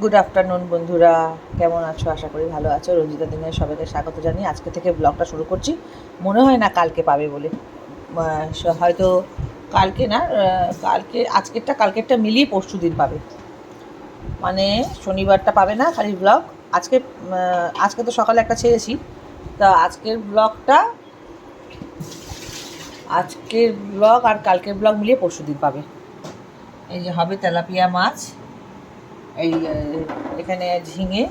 Good afternoon বন্ধুরা। কেমন আছো? আশা করি ভালো আছো। রঞ্জিতা দিনের সবাইকে স্বাগত জানিয়ে আজকে থেকে ব্লগটা শুরু করছি। মনে হয় না কালকে পাবে বলে। হয়তো কালকে না কালকে, আজকেরটা, কালকেরটা মিলিয়ে পরশু দিন পাবে। মানে শনিবারটা পাবে না খালি ব্লগ আজকে আজকে তো সকালে একটা ছেড়েছি। তা আজকের ব্লগটা আজকের ব্লগ আর কালকের ব্লগ মিলিয়ে পরশু দিন পাবে। এই যে হবে তেলাপিয়া মাছ। এই এখানে ঝিঙে,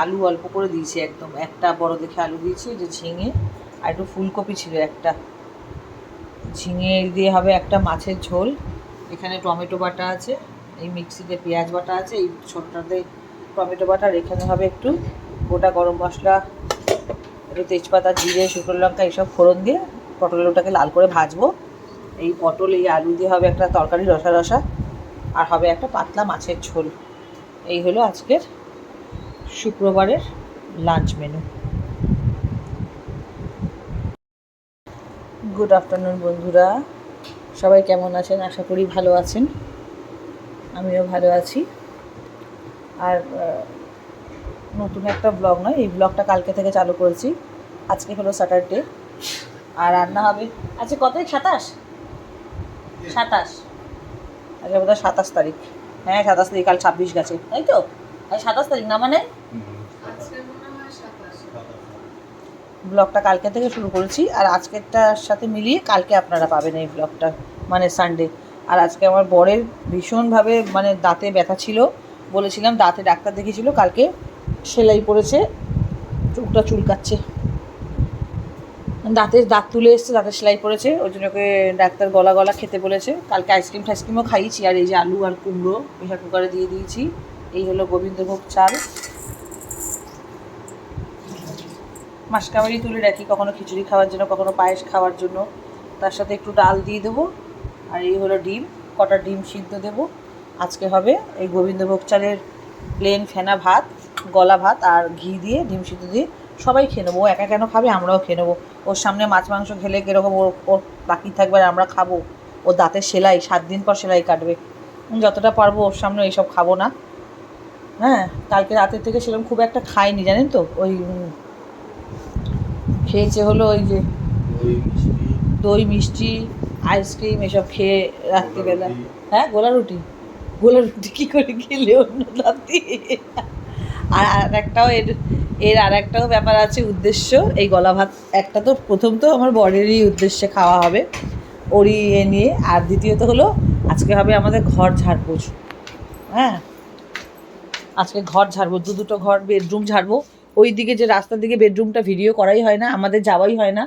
আলু অল্প করে দিয়েছি একদম। একটা বড় দেখে আলু দিয়েছি যে ঝিঙে, আর একটু ফুলকপি ছিল একটা। ঝিঙে দিয়ে হবে একটা মাছের ঝোল। এখানে টমেটো বাটা আছে, এই মিক্সিতে পেঁয়াজ বাটা আছে, এই ছোটটাতে টমেটো বাটা, আর এখানে হবে একটু গোটা গরম মশলা, একটু তেজপাতা, জিরে, শুকনো লঙ্কা, এইসব ফোড়ন দিয়ে পটল আলুটাকে লাল করে ভাজবো। এই পটল, এই আলু দিয়ে হবে একটা তরকারি, রসা রসা। আর হবে একটা পাতলা মাছের ঝোল। এই হলো আজকের শুক্রবারের লাঞ্চ মেনু। গুড আফটারনুন বন্ধুরা। সবাই কেমন আছেন? আশা করি ভালো আছেন। আমিও ভালো আছি। আর নতুন একটা ব্লগ নয়, এই ব্লগটা কালকে থেকে চালু করেছি। আজকে হলো স্যাটারডে আর রান্না হবে আচ্ছা কত সাতাশ? সাতাশ। আজকে বোধহয় সাতাশ তারিখ। হ্যাঁ সাতাশ তারিখ কাল ছাব্বিশ গেছে। তাই তো? আজ সাতাশ তারিখ না মানে? ব্লগটা কালকে থেকে শুরু করেছি আর আজকেরটার সাথে মিলিয়ে কালকে আপনারা পাবেন এই ব্লগটা মানে সানডে আর আজকে আমার বরের ভীষণভাবে মানে দাঁতে ব্যথা ছিল। বলেছিলাম দাঁতে ডাক্তার দেখিয়েছিল কালকে সেলাই পড়েছে চুলটা চুলকাচ্ছে। দাঁতের দাঁত তুলে এসছে, দাঁতের সেলাই পড়েছে। ওই জন্য ওকে ডাক্তার গলা গলা খেতে বলেছে। কালকে আইসক্রিম টাইসক্রিমও খাইয়েছি, আর এই যে আলু আর কুমড়ো প্রেশার কুকারে দিয়ে দিয়েছি। এই হলো গোবিন্দভোগ চাল। মাসকাবারি তুলে রাখি কখনো খিচুড়ি খাওয়ার জন্য, কখনো পায়েস খাওয়ার জন্য। তার সাথে একটু ডাল দিয়ে দেবো, আর এই হলো ডিম, কটা ডিম সিদ্ধ দেবো। আজকে হবে এই গোবিন্দভোগ চালের প্লেন ফেনা ভাত, গলা ভাত, আর ঘি দিয়ে, ডিম সিদ্ধ দিয়ে সবাই খেয়ে নেব ও একা কেন খাবে? আমরাও খেয়ে নেব। ওর সামনে মাছ মাংস খেলে কীরকম ওর ওর বাকি থাকবে আর আমরা খাব। ও দাঁতের সেলাই সাত দিন পর সেলাই কাটবে। যতটা পারব ওর সামনে এইসব খাব না। হ্যাঁ কালকে রাতের থেকে সেরকম খুব একটা খাইনি জানেন তো? ওই খেয়েছে হলো ওই যে দই মিষ্টি। আইসক্রিম এসব খেয়ে রাত্রিবেলা। হ্যাঁ গোলা রুটি গোলা রুটি কী করে খেলে অন্য রাত্রি আর আর একটাও এর এর আর একটাও ব্যাপার আছে উদ্দেশ্য, এই গলা ভাত একটা তো প্রথম তো আমার বরেরই উদ্দেশ্যে খাওয়া হবে, ওরই এ নিয়ে, আর দ্বিতীয়ত হলো আজকে হবে আমাদের ঘর ঝাড়পোছ। হ্যাঁ? আজকে ঘর ঝাড়বো, দু দুটো ঘর বেডরুম ঝাড়বো ওই দিকে যে রাস্তার দিকে বেডরুমটা ভিডিও করাই হয় না, আমাদের যাওয়াই হয় না,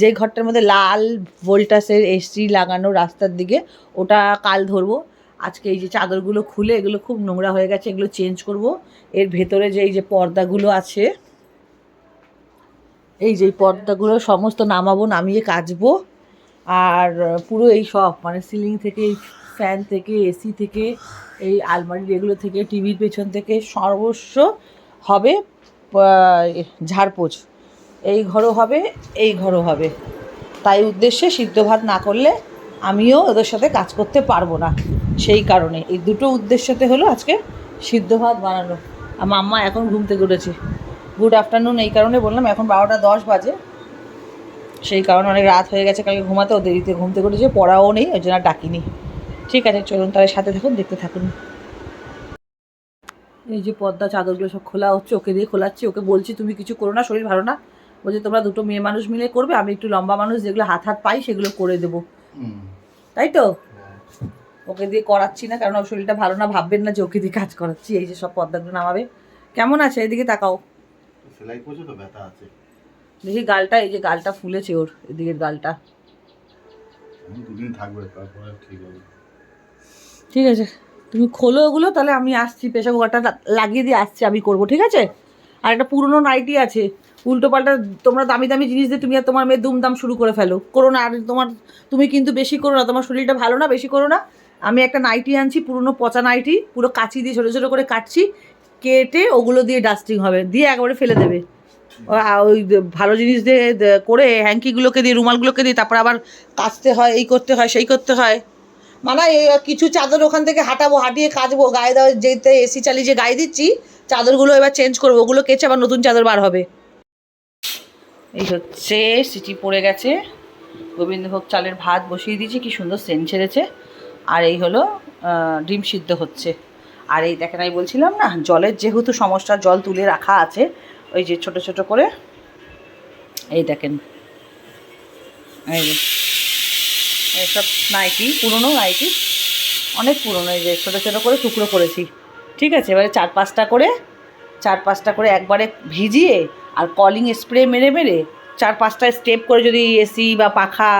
যে ঘরটার মধ্যে লাল ভোল্টাসের এসি লাগানো রাস্তার দিকে, ওটা কাল ধরবো, আজকে এই যে চাদরগুলো খুলে, এগুলো খুব নোংরা হয়ে গেছে, এগুলো চেঞ্জ করব এর ভেতরে যে এই যে পর্দাগুলো আছে এই যে পর্দাগুলো সমস্ত নামাবো নামিয়ে কাচবো আর পুরো এই সব মানে সিলিং থেকে এই ফ্যান থেকে এসি থেকে এই আলমারির এগুলো থেকে টিভির পেছন থেকে সর্বস্ব হবে আহ, ঝাড়পোছ। এই ঘরও হবে এই ঘরও হবে। তাই উদ্দেশ্যে সিদ্ধ ভাত না করলে আমিও ওদের সাথে কাজ করতে পারব না। সেই কারণে এই দুটো উদ্দেশ্যতে হলো আজকে সিদ্ধ ভাত বানানো। আর মাম্মা এখন ঘুম থেকে উঠেছে। গুড আফটারনুন এই কারণে বললাম এখন বারোটা দশ বাজে। সেই কারণে অনেক রাত হয়ে গেছে কালকে ঘুমাতে ও দেরিতে ঘুম থেকে উঠেছে পড়াও নেই ওই জন্য আর ডাকিনি। ঠিক আছে চলুন তাহলে সাথে থাকুন দেখতে থাকুন। এই যে পর্দা চাদরগুলো সব খোলা হচ্ছে ওকে দিয়ে খোলাচ্ছি ওকে বলছি তুমি কিছু করো না শরীর ভালো না? বলছে তোমরা দুটো মেয়ে মানুষ মিলে করবে আমি একটু লম্বা মানুষ যেগুলো হাত হাত পাই সেগুলো করে দেবো। তাই তো? ওকে দিয়ে করাচ্ছি না কারণ ওর শরীরটা ভালো না ভাববেন না যে ওকে দিয়ে কাজ করাচ্ছি এই যে সব পর্দাগুলো নামাবে। কেমন আছে? এদিকে তাকাও। সেলাই তো? ব্যথা আছে। দেখি গালটা এই যে গালটা ফুলেছে ওর এদিকের গালটা। দুদিন থাকবে তারপরে ঠিক হবে ঠিক আছে তুমি খোলো ওগুলো তাহলে আমি আসছি প্রেশার কুকারটা লাগিয়ে দিয়ে আসছি আমি করব ঠিক আছে? আর একটা পুরনো নাইটি আছে উল্টো পাল্টা তোমরা দামি দামি জিনিস দিয়ে তুমি আর তোমার মেয়ে দুমদাম শুরু করে ফেলো। করো না আর তোমার তুমি কিন্তু বেশি করো না তোমার শরীরটা ভালো না বেশি করো না। আমি একটা নাইটি আনছি, পুরনো পচা নাইটি, পুরো কাচি দিয়ে ছোটো ছোটো করে কাটছি, কেটে ওগুলো দিয়ে ডাস্টিং হবে, দিয়ে একবারে ফেলে দেবে। ওই ভালো জিনিস দিয়ে করে হ্যাঙ্কিগুলোকে দিয়ে, রুমালগুলোকে দিয়ে, তারপর আবার কাচতে হয়, এই করতে হয়, সেই করতে হয়। মানে কিছু চাদর ওখান থেকে হাঁটাবো, হাঁটিয়ে কাচবো, গায়ে দেওয়া যেতে এসি চালিয়ে যে গায়ে দিচ্ছি, চাদরগুলো এবার চেঞ্জ করব, ওগুলো কেচে আবার নতুন চাদর বার হবে। এই হচ্ছে, সিটি পড়ে গেছে। গোবিন্দভোগ চালের ভাত বসিয়ে দিয়েছি, কি সুন্দর সেন্ট ছেড়েছে। আর এই হলো ডিম সিদ্ধ হচ্ছে। আর এই দেখেন আমি বলছিলাম না, জলের যেহেতু সমস্যা, জল তুলে রাখা আছে, ওই যে ছোট ছোট করে, এই দেখেন। এই যে এইসব নাইটি, পুরনো নাইটি, অনেক পুরনো, এই যে ছোটো ছোটো করে টুকরো করেছি। ঠিক আছে, এবারে চার পাঁচটা করে, চার পাঁচটা করে একবারে ভিজিয়ে আর কলিং স্প্রে মেরে মেরে চার পাঁচটা স্টেপ করে যদি এসি বা পাখা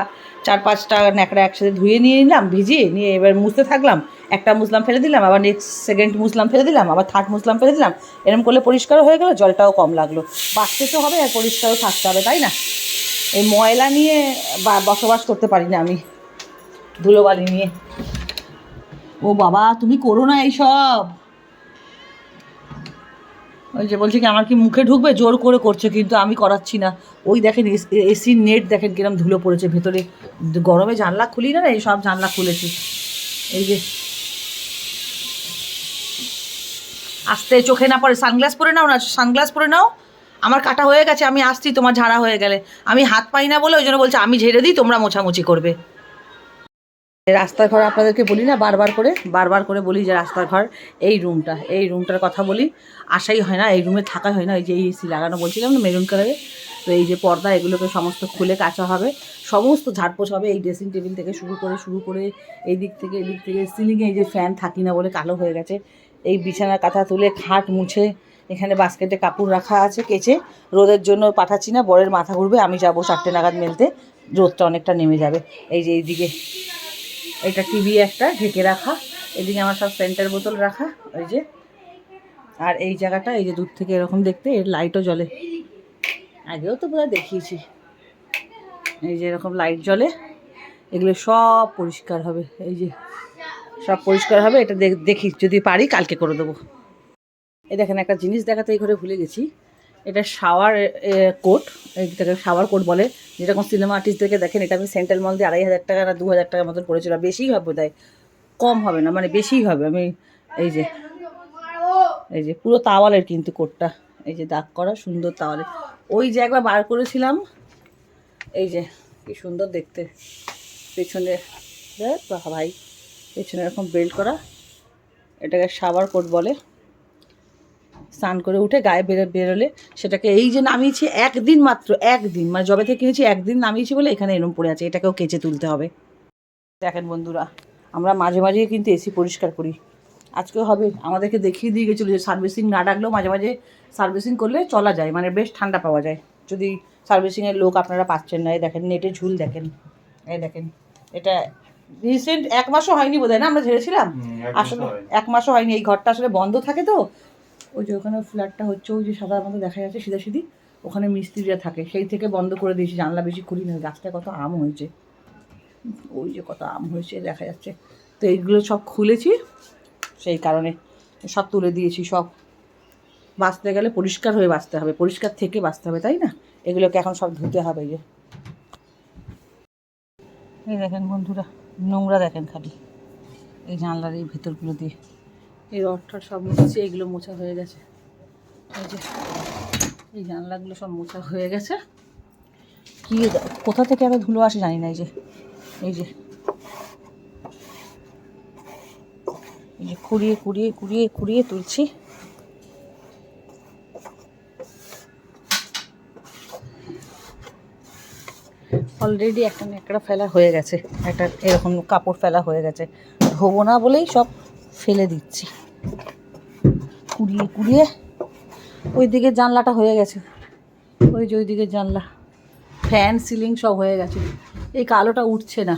চার পাঁচটা ন্যাকড়া একসাথে ধুয়ে নিয়ে নিলাম, ভিজিয়ে নিয়ে এবার মুছতে থাকলাম। একটা মুসলাম ফেলে দিলাম, আবার নেক্সট সেকেন্ড মুসলাম ফেলে দিলাম, আবার থার্ড মুসলাম ফেলে দিলাম। এরকম করলে পরিষ্কারও হয়ে গেলো, জলটাও কম লাগল। বাঁচতে তো হবে আর পরিষ্কারও থাকতে হবে, তাই না? এই ময়লা নিয়ে বসবাস করতে পারি না আমি, ধুলোবালি নিয়ে। ও বাবা, তুমি করো না এইসব। ওই যে বলছি কি, আমার কি মুখে ঢুকবে? জোর করে করছে, কিন্তু আমি করাচ্ছি না। ওই দেখেন এসির নেট দেখেন কিরম ধুলো পড়েছে, ভেতরে গরমে জানলা খুলি না এই সব জানলা খুলেছি। এই যে আস্তে, চোখে না পড়ে, সানগ্লাস পরে নাও না, সানগ্লাস পরে নাও। আমার কাটা হয়ে গেছে, আমি আসছি, তোমার ঝাড়া হয়ে গেলে। আমি হাত পাই না বলে ওই জন্য বলছে, আমি ঝেড়ে দিই, তোমরা মোছামুছি করবে। রাস্তার ঘর আপনাদেরকে বলি না, বারবার করে বারবার করে বলি যে রাস্তার ঘর এই রুমটা এই রুমটার কথা বলি। আসাই হয় না, এই রুমে থাকা হয় না এই যে এসি লাগানো বলছিলাম না মেরুন কালারে তো এই যে পর্দা, এগুলোকে সমস্ত খুলে কাচা হবে। সমস্ত ঝাড়পোছ হবে, এই ড্রেসিং টেবিল থেকে শুরু করে শুরু করে এই দিক থেকে, এই দিক থেকে সিলিংয়ে এই যে ফ্যান থাকি না বলে কালো হয়ে গেছে। এই বিছানার কাঁথা তুলে খাট মুছে এখানে বাস্কেটে কাপড় রাখা আছে, কেচে। রোদের জন্য পাঠাচ্ছি না, বরের মাথা ঘুরবে, আমি যাব চারটে নাগাদ মেলতে। রোদটা অনেকটা নেমে যাবে। এই যে এইদিকে এটা টিভি একটা ঢেকে রাখা। এদিকে আমার সব সেন্টার বোতল রাখা, ওই যে। আর এই জায়গাটা, এই যে দূর থেকে এরকম দেখতে, এর লাইটও জ্বলে। আগেও তো বোধহয় দেখিয়েছি। এই যে এরকম লাইট জ্বলে, এগুলো সব পরিষ্কার হবে। এই যে সব পরিষ্কার হবে, এটা দেখ- যদি পারি কালকে করে দেবো। এই দেখেন একটা জিনিস দেখাতে এই ঘরে ভুলে গেছি। এটা শাওয়ার কোট, এটাকে শাওয়ার কোট বলে। যেরকম সিনেমা আর্টিস্টদেরকে দেখেন, এটা আমি সেন্ট্রাল মল দিয়ে আড়াই হাজার টাকা না দু হাজার টাকার মতন পড়েছিল। বেশিই হবে বোধহয় কম হবে না মানে বেশিই হবে। আমি এই যে এই যে পুরো তাওয়ালের কিন্তু কোটটা। এই যে দাগ করা সুন্দর তাওয়ালের ওই যে একবার বার করেছিলাম, এই যে কি সুন্দর দেখতে। পেছনে ভাই, পেছনে এরকম বেল্ট করা। এটাকে শাওয়ার কোট বলে। স্নান করে উঠে গায়ে বেরো বেরোলে সেটাকে এই যে নামিয়েছি একদিন মাত্র একদিন। মানে জবে থেকে কিনেছি একদিন নামিয়েছি বলে এখানে এরম পড়ে আছে এটাকেও কেচে তুলতে হবে। দেখেন বন্ধুরা আমরা মাঝে মাঝে কিন্তু এসি পরিষ্কার করি। আজকেও হবে আমাদেরকে দেখিয়ে দিয়ে গেছিল যে সার্ভিসিং না ডাকলেও মাঝে মাঝে সার্ভিসিং করলে চলা যায় মানে বেশ ঠান্ডা পাওয়া যায়। যদি সার্ভিসিংয়ের লোক আপনারা পাচ্ছেন না এই দেখেন নেটে ঝুল দেখেন এই দেখেন। এটা রিসেন্ট এক মাসও হয়নি বোধহয় না আমরা ঝেড়েছিলাম? আসলে এক মাসও হয়নি এই ঘরটা আসলে বন্ধ থাকে তো ওই যে ওখানে ফ্ল্যাটটা হচ্ছে, ওই যে মতো দেখা যাচ্ছে সিধা সিধি, ওখানে মিস্ত্রিরা থাকে। সেই থেকে বন্ধ করে দিয়েছি, জানলা বেশি খুলি না গাছটায় কত আম হয়েছে। ওই যে কত আম হয়েছে, দেখা যাচ্ছে। তো এইগুলো সব খুলেছি, সেই কারণে সব তুলে দিয়েছি, সব বাঁচতে গেলে পরিষ্কার হয়ে বাঁচতে হবে, পরিষ্কার থেকে বাঁচতে হবে, তাই না? এগুলোকে এখন সব ধুতে হবে যে। এই দেখেন বন্ধুরা, নোংরা দেখেন খালি, এই জানলার এই ভেতরগুলো দিয়ে। এই রডটা সব মুছেছি এগুলো মোছা হয়ে গেছে। এই যে, এই জানলাগুলো সব মোছা হয়ে গেছে। কি কোথা থেকে এত ধুলো আসে জানি না, এই যে এই যে। এই যে কুড়িয়ে কুড়িয়ে কুড়িয়ে কুড়িয়ে তুলছি। অলরেডি একটা নেকড়া ফেলা হয়ে গেছে, একটা এরকম কাপড় ফেলা হয়ে গেছে। ধোবো না বলেই সব ফেলে দিচ্ছি। কুড়িয়ে কুড়িয়ে ওই দিকে জানলাটা হয়ে গেছে। ওই যে ওই দিকে জানলা। ফ্যান, সিলিং সব হয়ে গেছে। এই কালোটা উঠছে না।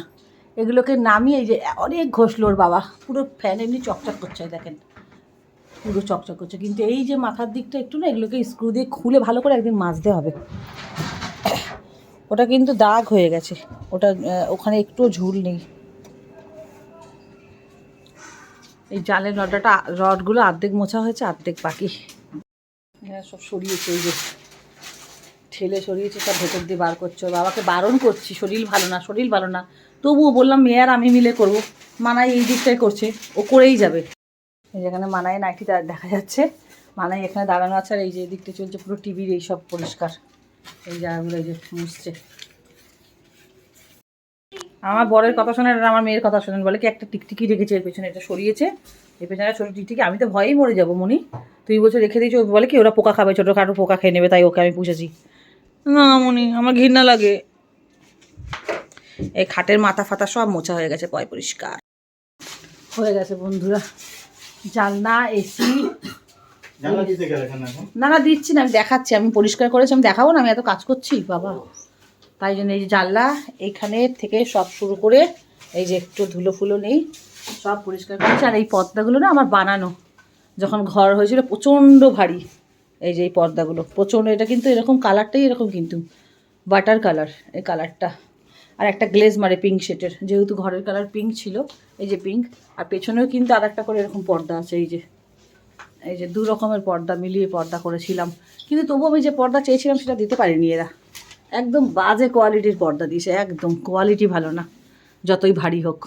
এগুলোকে নামিয়ে যে অনেক ঘষলোর বাবা। পুরো ফ্যান এমনি চকচক করছে দেখেন। পুরো চকচক করছে। কিন্তু এই যে মাথার দিকটা একটু না, এগুলোকে স্ক্রু দিয়ে খুলে ভালো করে একদিন মাজতে হবে। ওটা কিন্তু দাগ হয়ে গেছে। ওটা ওখানে একটুও ঝুল নেই। এই জালের রডটা, রডগুলো অর্ধেক মোছা হয়েছে অর্ধেক বাকি। হ্যাঁ সব সরিয়েছে, এই যে ঠেলে সরিয়েছে, সব ভেতর দিয়ে বার করছে। বাবাকে বারণ করছি, শরীর ভালো না, শরীর ভালো না। তবুও বললাম, মেয়ে আর আমি মিলে করব। মানাই এই দিকটাই করছে, ও করেই যাবে। এই যেখানে মানায় নাইটিটা দেখা যাচ্ছে। মানাই এখানে দাঁড়ানো আছে, আর এই যে দিকটা চলছে পুরো টিভির, এই সব পরিষ্কার। এই জায়গাগুলো এই যে মুছছে। আমার বরের কথা শোনেন আর আমার মেয়ের কথা শোনেন বলে কি একটা টিকটিকি রেখেছে এর পেছনে এটা সরিয়েছে। এর পেছনে ছোটো টিকটিকি আমি তো ভয়েই মরে যাব মনি। তুই বছর রেখে দিয়েছি ও বলে কি ওরা পোকা খাবে ছোটোখাটো পোকা খেয়ে নেবে তাই ওকে আমি পুষেছি। না মনি আমার ঘৃণা লাগে। এই খাটের মাথা ফাতা সব মোছা হয়ে গেছে পয় পরিষ্কার। হয়ে গেছে বন্ধুরা জানলা এসি। জানলা দিতে গেলে এখানে? না না দিচ্ছি না আমি দেখাচ্ছি আমি পরিষ্কার করেছি আমি দেখাবো না আমি এত কাজ করছি বাবা। তাই জন্য এই যে জানলা এইখানে থেকে সব শুরু করে এই যে একটু ধুলো ফুলো নেই, সব পরিষ্কার করেছি। আর এই পর্দাগুলো না আমার বানানো। যখন ঘর হয়েছিল প্রচণ্ড ভারী এই যে এই পর্দাগুলো। প্রচণ্ড, এটা কিন্তু এরকম কালারটাই এরকম কিন্তু। বাটার কালার এই কালারটা। আর একটা গ্লেজ মারে পিঙ্ক শেটের যেহেতু ঘরের কালার পিঙ্ক ছিল, এই যে পিঙ্ক আর পেছনেও কিন্তু আর একটা করে এরকম পর্দা আছে, এই যে। এই যে দু রকমের পর্দা, মিলিয়ে পর্দা করেছিলাম। কিন্তু তবুও আমি যে পর্দা চেয়েছিলাম সেটা দিতে পারিনি এরা। একদম বাজে কোয়ালিটির পর্দা দিয়েছে একদম কোয়ালিটি ভালো না, যতই ভারী হোক।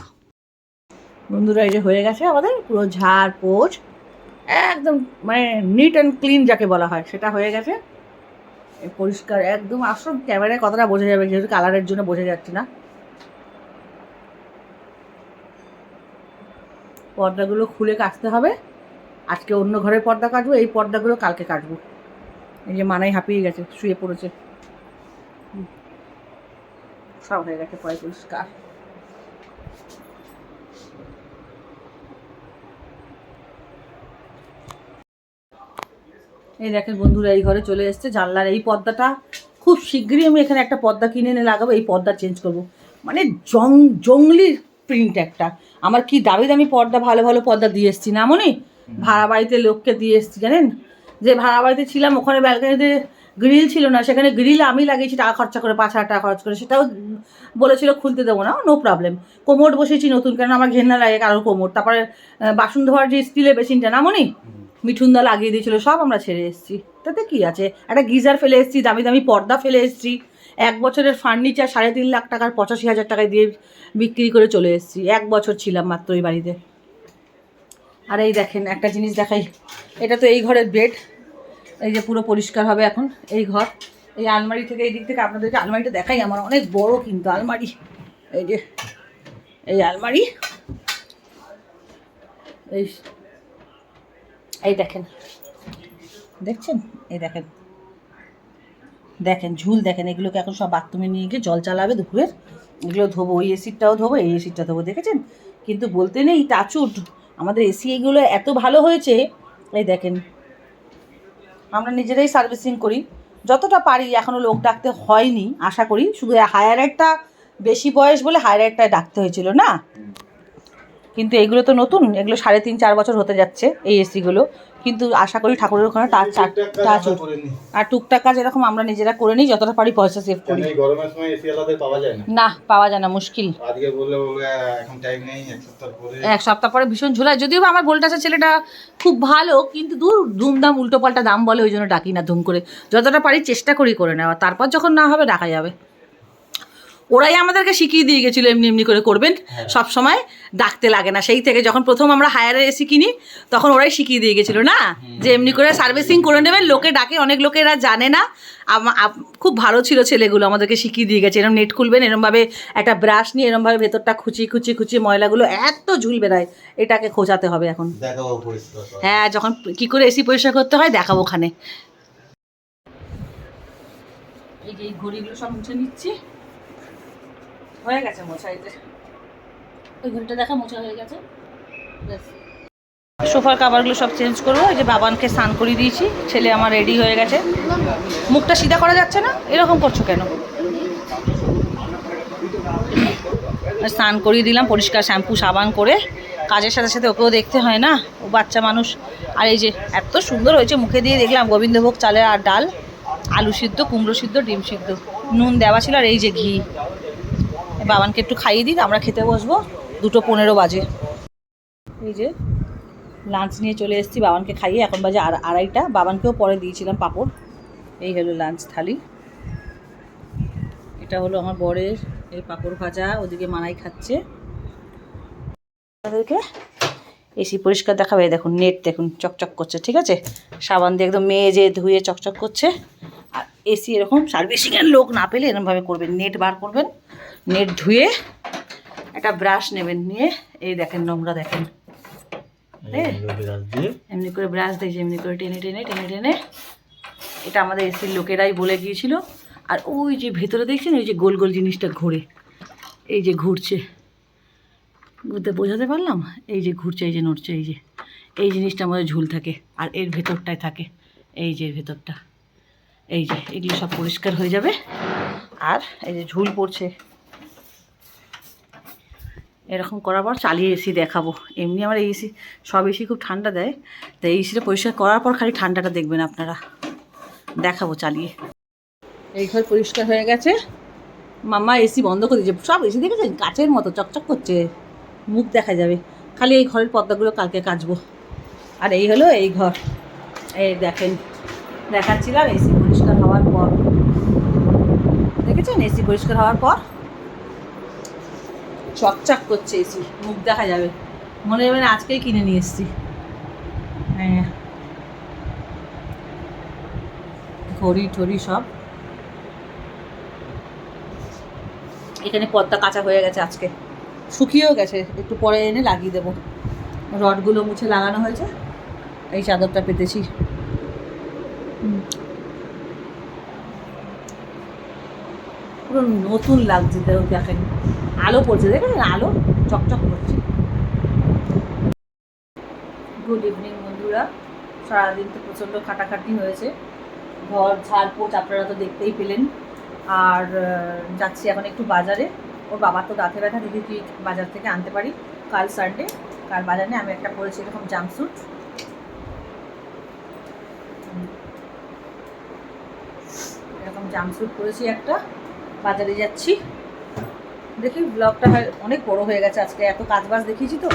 বন্ধুরা, এই যে হয়ে গেছে আমাদের পুরো ঝাড় পোছ একদম মানে নিট অ্যান্ড ক্লিন যাকে বলা হয়, সেটা হয়ে গেছে। পরিষ্কার, একদম আসল ক্যামেরায় কতটা বোঝা যাবে, যেহেতু কালারের জন্য বোঝা যাচ্ছে না। পর্দাগুলো খুলে কাচতে হবে। আজকে অন্য ঘরের পর্দা কাটবো এই পর্দাগুলো কালকে কাটবো এই যে মানাই হাঁপিয়ে গেছে, শুয়ে পড়েছে। সব হয়ে গেছে পয় পরিষ্কার। এই দেখেন বন্ধুরা এই ঘরে চলে এসছে জানলার এই পর্দাটা। খুব শীঘ্রই আমি এখানে একটা পর্দা কিনে এনে লাগাবো এই পর্দা চেঞ্জ করব। মানে জং জঙ্গলি প্রিন্ট একটা। আমার কি দামি দামি পর্দা ভালো ভালো পর্দা দিয়ে এসছি না মনে? ভাড়া বাড়িতে লোককে দিয়ে এসছি জানেন? যে ভাড়া বাড়িতে ছিলাম ওখানে ব্যালকানিতে গ্রিল ছিল না সেখানে গ্রিল আমি লাগিয়েছি টাকা খরচা করে পাঁচ হাজার টাকা খরচ করে সেটাও বলেছিল খুলতে দেবো না নো প্রবলেম কোমোড বসেছি নতুন কেন আমার ঘেন্না লাগে কারোর কোমোড তারপরে বাসন ধোয়ার যে স্টিলের বেসিনটা না মনে? মিঠুনদা লাগিয়ে দিয়েছিল সব আমরা ছেড়ে এসেছি। তাতে কি আছে? একটা গিজার ফেলে এসেছি দামি দামি পর্দা ফেলে এসেছি। এক বছরের ফার্নিচার সাড়ে তিন লাখ টাকার পঁচাশি হাজার টাকায় দিয়ে বিক্রি করে চলে এসেছি। এক বছর ছিলাম মাত্র এই বাড়িতে। আর এই দেখেন একটা জিনিস দেখাই। এটা তো এই ঘরের বেড এই যে পুরো পরিষ্কার হবে এখন এই ঘর। এই আলমারি থেকে এই দিক থেকে আপনাদেরকে আলমারিটা দেখাই, আমার অনেক বড় কিন্তু আলমারি। এই যে, এই আলমারি। এই এই দেখেন। দেখছেন? এই দেখেন। দেখেন, ঝুল দেখেন, এগুলোকে এখন সব বাথরুমে নিয়ে গিয়ে জল চালাবে দুপুরের। এগুলো ধোবো ওই এসিটাও ধোবো, এই এসিটা ধোবো, দেখেছেন? কিন্তু বলতে নেই, টাচুট। আমাদের এসি এগুলো এত ভালো হয়েছে, এই দেখেন। আমরা নিজেরাই সার্ভিসিং করি। যতটা পারি এখনও লোক ডাকতে হয়নি, আশা করি। শুধু হায়ার একটা বেশি বয়স বলে হায়ার একটা ডাকতে হয়েছিল, না? কিন্তু এগুলো তো নতুন এগুলো সাড়ে তিন চার বছর হতে যাচ্ছে এই এসিগুলো কিন্তু আশা করি ঠাকুরের ওখানে টাচ টাচ আর টুকটাক কাজ এরকম আমরা নিজেরা করে নিই যতটা পারি পয়সা সেভ করি। গরমের সময় এসি আলাদা পাওয়া যায় না? না পাওয়া যায় না মুশকিল। আজকে বললে এখন টাইম নেই এক সপ্তাহ পরে। এক সপ্তাহ পরে ভীষণ ঝোলায় যদিও আমার ভোল্টাসের ছেলেটা খুব ভালো কিন্তু দূর ধুমধাম উল্টো পাল্টা দাম বলে ওই জন্য ডাকি না ধুম করে। যতটা পারি চেষ্টা করি করে নেওয়া তারপর যখন না হবে ডাকা যাবে। ওরাই আমাদেরকে শিখিয়ে দিয়ে গেছিল এমনি এমনি করে করবেন। সব সময় ডাকতে লাগে না। সেই থেকে যখন প্রথম আমরা হায়ারে এসি কিনি তখন ওরাই শিখিয়ে দিয়ে গেছিল না? যে এমনি করে সার্ভিসিং করে নেবেন। লোকে ডাকে অনেক লোকেরা জানে না। খুব ভালো ছিল ছেলেগুলো আমাদেরকে শিখিয়ে দিয়ে গেছে। এরম নেট খুলবেন এরমভাবে একটা ব্রাশ নিয়ে এরমভাবে ভেতরটা খুচি খুচি খুচি ময়লাগুলো এত ঝুল বেড়ায় এটাকে খোঁজাতে হবে এখন। হ্যাঁ যখন কি করে এসি পরিষ্কার করতে হয় দেখাবো ওখানে। এই যে এই ঘড়িগুলো সব মুছে নিচ্ছি। হয়ে গেছে মোছা ওই ঘড়িটা দেখা মোছা হয়ে গেছে। সোফার কাভারগুলো সব চেঞ্জ করব। এই যে বাবানকে স্নান করিয়ে দিয়েছি। ছেলে আমার রেডি হয়ে গেছে। মুখটা সিধা করা যাচ্ছে না? এরকম করছ কেন? স্নান করিয়ে দিলাম, পরিষ্কার শ্যাম্পু, সাবান করে। কাজের সাথে সাথে ওকেও দেখতে হয় না। ও বাচ্চা মানুষ। আর এই যে এত সুন্দর হয়েছে মুখে দিয়ে দেখলাম, গোবিন্দভোগ চালের আর ডাল, আলু সিদ্ধ, কুমড়ো সিদ্ধ, ডিম সিদ্ধ। নুন দেওয়া ছিল আর এই যে ঘি। বাবানকে একটু খাইয়ে দিই, আমরা খেতে বসবো দুটো পনেরো বাজে। এই যে লাঞ্চ নিয়ে চলে এসেছি, বাবানকে খাইয়ে এখন বাজে আর আড়াইটা। বাবানকেও পরে দিয়েছিলাম পাঁপড়। এই হলো লাঞ্চ থালি। এটা হলো আমার বরের এই পাঁপড় ভাজা, ওদিকে মানাই খাচ্ছে। তাদেরকে এসি পরিষ্কার দেখাবে দেখুন নেট দেখুন চকচক করছে, ঠিক আছে? সাবান দিয়ে একদম মেজে ধুয়ে চকচক করছে। আর এসি এরকম সার্ভিসিংয়ের লোক না পেলে এরকমভাবে করবেন নেট বার করবেন। নেট ধুয়ে একটা ব্রাশ নেবেন নিয়ে এই দেখেন নোংরা দেখেন। হ্যাঁ। এমনি করে ব্রাশ দিয়েছে এমনি করে টেনে টেনে টেনে টেনে। এটা আমাদের এসির লোকেরাই বলে গিয়েছিল। আর ওই যে ভেতরে দেখছেন ওই যে গোল গোল জিনিসটা ঘোরে। এই যে ঘুরছে। ঘুরতে বোঝাতে পারলাম? এই যে ঘুরছে এই যে নড়ছে এই যে। এই জিনিসটা আমাদের ঝুল থাকে আর এর ভেতরটায় থাকে। এই যে ভেতরটা। এই যে এগুলো সব পরিষ্কার হয়ে যাবে। আর এই যে ঝুল পড়ছে। এরকম করার পর চালিয়ে এসি দেখাবো। এমনি আমার এসি সব এসি খুব ঠান্ডা দেয়। তাই এসিটা পরিষ্কার করার পর খালি ঠান্ডাটা দেখবেন আপনারা। দেখাবো চালিয়ে। এই ঘর পরিষ্কার হয়ে গেছে। মাম্মা এসি বন্ধ করে দিয়েছে। সব এসি দেখেছেন? কাচের মতো চকচক করছে। মুখ দেখা যাবে। খালি এই ঘরের পর্দাগুলো কালকে কাচবো। আর এই হলো এই ঘর। এই দেখেন। দেখাচ্ছিলাম এসি পরিষ্কার হওয়ার পর। দেখেছেন? এসি পরিষ্কার হওয়ার পর চকচক করছে এসি মুখ দেখা যাবে। মনে না আজকেই কিনে নিয়ে এসছি। হ্যাঁ। ঘড়ি টড়ি সব। এখানে পর্দা কাঁচা হয়ে গেছে আজকে। শুকিয়েও গেছে, একটু পরে এনে লাগিয়ে দেবো। রডগুলো মুছে লাগানো হয়েছে। এই চাদরটা পেতেছি। পুরো নতুন লাগছে দেখেন। আলো পড়ছে, দেখেন, আলো চকচক করছে। গুড ইভিনিং বন্ধুরা। সারাদিন তো প্রচণ্ড খাটাখাটি হয়েছে। ঘর, ঝাড় পোছ আপনারা তো দেখতেই পেলেন। আর যাচ্ছি এখন একটু বাজারে। ওর বাবার তো দাঁতে ব্যথা, দিদি তুই বাজার থেকে আনতে পারি? কাল সানডে কাল বাজারে আমি একটা পরেছি এরকম জাম্পস্যুট এরকম জাম্পস্যুট পরেছি একটা। বাজারে যাচ্ছি। দেখি ব্লগটা হয়, অনেক বড় হয়ে গেছে আজকে। এত কাজ বাজ দেখিয়েছি তো,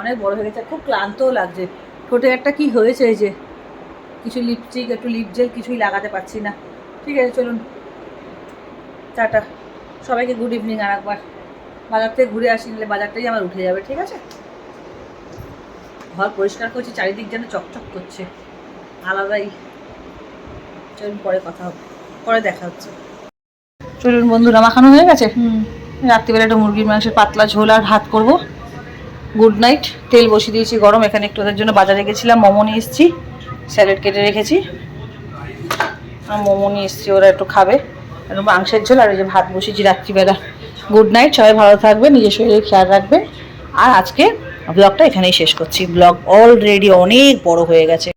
অনেক বড় হয়ে গেছে। খুব ক্লান্তও লাগছে। ঠোঁটে একটা কি হয়েছে এই যে, কিছু লিপস্টিক একটু লিপ জেল কিছুই লাগাতে পারছি না। ঠিক আছে, চলুন। টাটা। সবাইকে গুড ইভিনিং আর একবার। বাজার থেকে ঘুরে আসি নিলে বাজারটাই আমার উঠে যাবে, ঠিক আছে? ঘর পরিষ্কার করছি, চারিদিক যেন চকচক করছে। আলাদাই। চলুন পরে কথা হবে, পরে দেখা হচ্ছে। চলুন বন্ধুরা মাখানো হয়ে গেছে? রাত্রিবেলা একটা মুরগির মাংসের পাতলা ঝোল আর ভাত করব। গুড নাইট তেল বসিয়ে দিয়েছি গরম। এখানে একটু ওদের জন্য বাজারে গেছিলাম। মোমো নিয়ে এসেছি। স্যালাড কেটে রেখেছি। আর মোমো নিয়ে এসেছি। ওরা একটু খাবে। আর মাংসের ঝোল আর ওই যে ভাত বসিয়েছি রাত্রিবেলা। গুড নাইট সবাই ভালো থাকবে নিজের শরীরের খেয়াল রাখবে আর আজকে ব্লগটা এখানেই শেষ করছি। ব্লগ অলরেডি অনেক বড় হয়ে গেছে।